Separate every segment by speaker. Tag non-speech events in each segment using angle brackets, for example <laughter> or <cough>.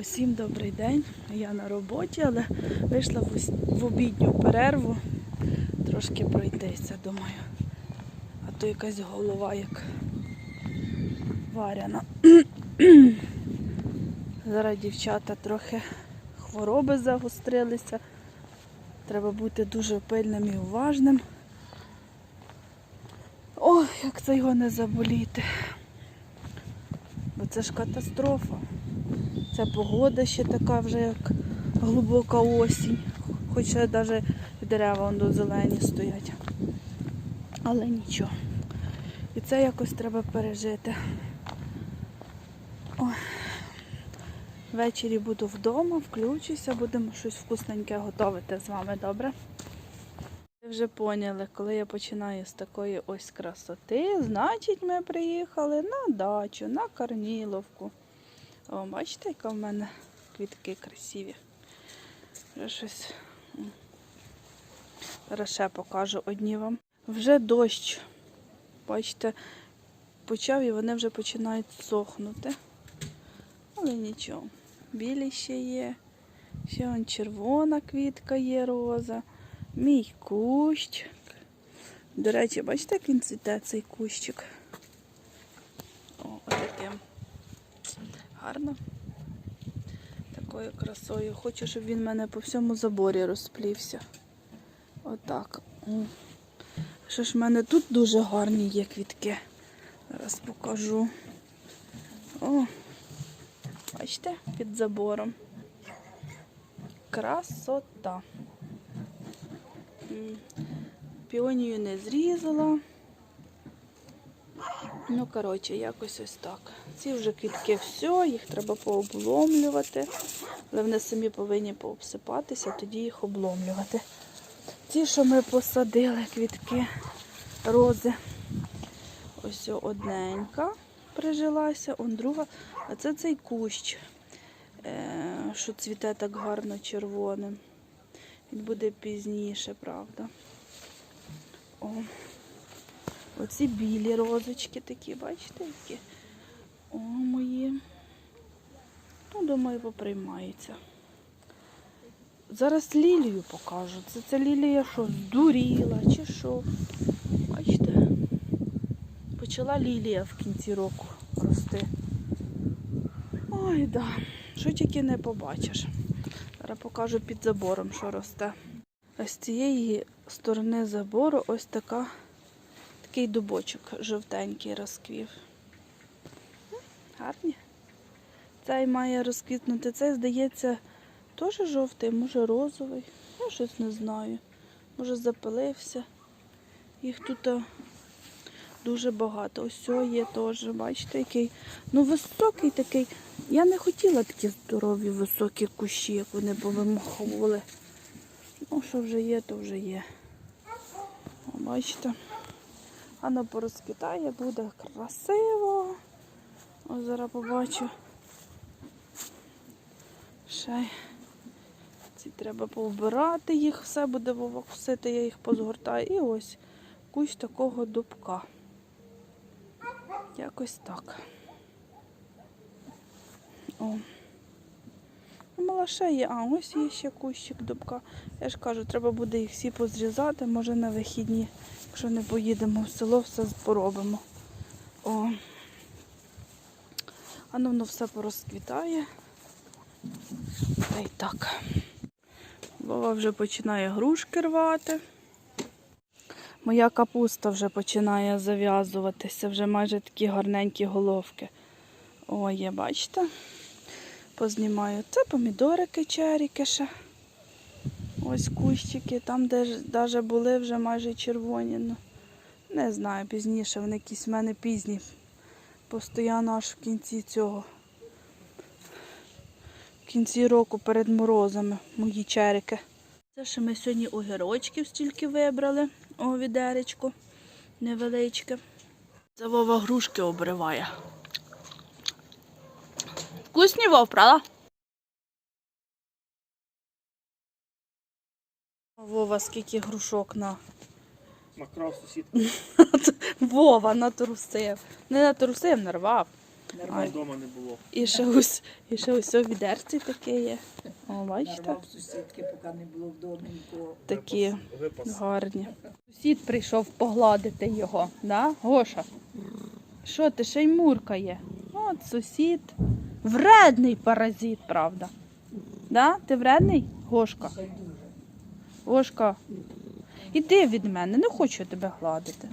Speaker 1: Усім добрий день. Я на роботі, але вийшла в обідню перерву трошки пройтися, думаю. А то якась голова як варяна. <clears throat> Зараз дівчата трохи хвороби загострилися. Треба бути дуже пильним і уважним. Ой, як це його не заболіти. Бо це ж катастрофа. Ця погода ще така вже як глибока осінь. Хоча навіть дерева до зелені стоять. Але нічого. І це якось треба пережити. Ой. Ввечері буду вдома, включуся, будемо щось вкусненьке готувати з вами, добре? Ви вже поняли, коли я починаю з такої ось красоти, значить ми приїхали на дачу, на Карніловку. О, бачите, яка в мене квітки красиві. Вже щось. ще покажу одні вам. Вже дощ. Бачите, почав і вони вже починають сохнути. Але нічого. Білі ще є. Ще вон червона квітка є роза. Мій кущ. До речі, бачите, як він цвіте цей кущик? О, отаким. Гарно. Такою красою. Хочу, щоб він в мене по всьому заборі розплівся. Отак. Що ж в мене тут дуже гарні є квітки. Зараз покажу. О, бачите, під забором. Красота. Піонію не зрізала. Ну, коротше, якось ось так. Ці вже квітки все, їх треба пообломлювати. Але вони самі повинні пообсипатися, тоді їх обломлювати. Ті, що ми посадили, квітки, рози. Ось одненька прижилася, он друга. А це цей кущ, е, що цвіте так гарно червоним. Він буде пізніше, правда. О. Оці білі розочки такі, бачите, які? О, мої. Ну, думаю, поприймаються. Зараз лілію покажу. Це ця лілія що, здуріла чи що? Бачите? Почала лілія в кінці року рости. Ой, да. Що тільки не побачиш. Зараз покажу під забором, що росте. А з цієї сторони забору ось така Такий дубочок жовтенький розквів. Гарні. Цей має розквітнути. Цей, здається, теж жовтий, може розовий. Я щось не знаю. Може запилився. Їх тут дуже багато. Ось є теж, бачите, який. Ну, високий такий. Я не хотіла такі здорові високі кущі, як вони повимаховували. Ну, що вже є, то вже є. Бачите. Воно порозквітає, буде красиво. Ось зараз побачу. Ще ці треба повбирати їх, все буде вовокусити, я їх позгортаю. І ось кущ такого дубка. Якось так. О. Ну, Мала є, а ось є ще кущик дубка. Я ж кажу, треба буде їх всі позрізати, може на вихідні. Якщо не поїдемо в село, все поробимо. О. А ну воно все порозквітає. Та й так. Вова вже починає грушки рвати. Моя капуста вже починає зав'язуватися, вже майже такі гарненькі головки. О, є, бачите? Познімаю. Це помідорики, черіки ще. Ось кущики, там, де навіть були вже майже червоні. Ну, не знаю, пізніше, вони якісь в мене пізні. Постоянно аж в кінці цього. В кінці року перед морозами мої черіки. Це ще ми сьогодні огірочків стільки вибрали. О, відеречко невеличке. Це Вова грушки обриває. Вкусні Вов, правда? Вова, скільки грушок на.
Speaker 2: Накрав сусід. <laughs>
Speaker 1: Вова натрусив. Не натрусив, нарвав.
Speaker 2: Нормально вдома не було.
Speaker 1: І ще ось, і ще ось відерці таке є. О, бачите?
Speaker 3: Нарвав сусідки, поки не було вдома нікого.
Speaker 1: Такі
Speaker 2: Випас.
Speaker 1: гарні. Сусід прийшов погладити його, да? Гоша? Що ти ще й муркає? От сусід. Вредний паразит, правда. Да? Ти вредний? Гошка. Гошка. Іди від мене, не хочу тебе гладити.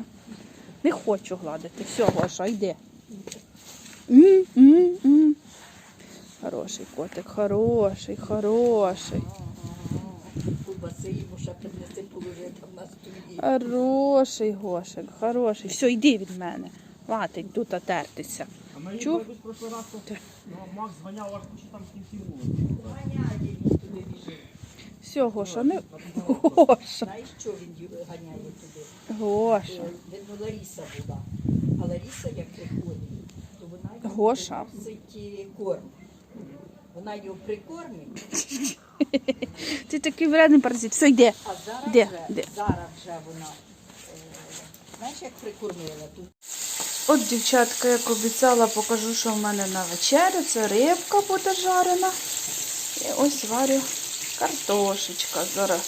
Speaker 1: Не хочу гладити. Все, Гоша, йди. Хороший котик, хороший, хороший. Хороший Гошик, хороший. Все, йди від мене. Хватить тут тертися.
Speaker 2: А ми
Speaker 1: Чув?
Speaker 2: ну, Макс зганяв аж там в кінці вулиці.
Speaker 3: Ганяє він туди біжить.
Speaker 1: Все, Гоша, не. <laughs> Гоша.
Speaker 3: Знаєш, що він його ганяє туди?
Speaker 1: Гоша.
Speaker 3: Е, Видно, Ларіса була. А Ларіса, як приходить, то вона йому
Speaker 1: Гоша.
Speaker 3: приносить е, корм. Вона його прикормить, <laughs>
Speaker 1: Ти такий вредний паразит. Все, йди.
Speaker 3: а зараз
Speaker 1: Де?
Speaker 3: вже,
Speaker 1: Де?
Speaker 3: зараз вже вона, е, знаєш, як прикормила, тут
Speaker 1: От, дівчатка, як обіцяла, покажу, що в мене на вечерю. Це рибка буде жарена. І ось варю картошечка. Зараз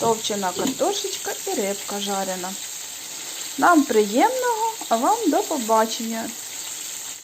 Speaker 1: товчена картошечка і рибка жарена. Нам приємного, а вам до побачення.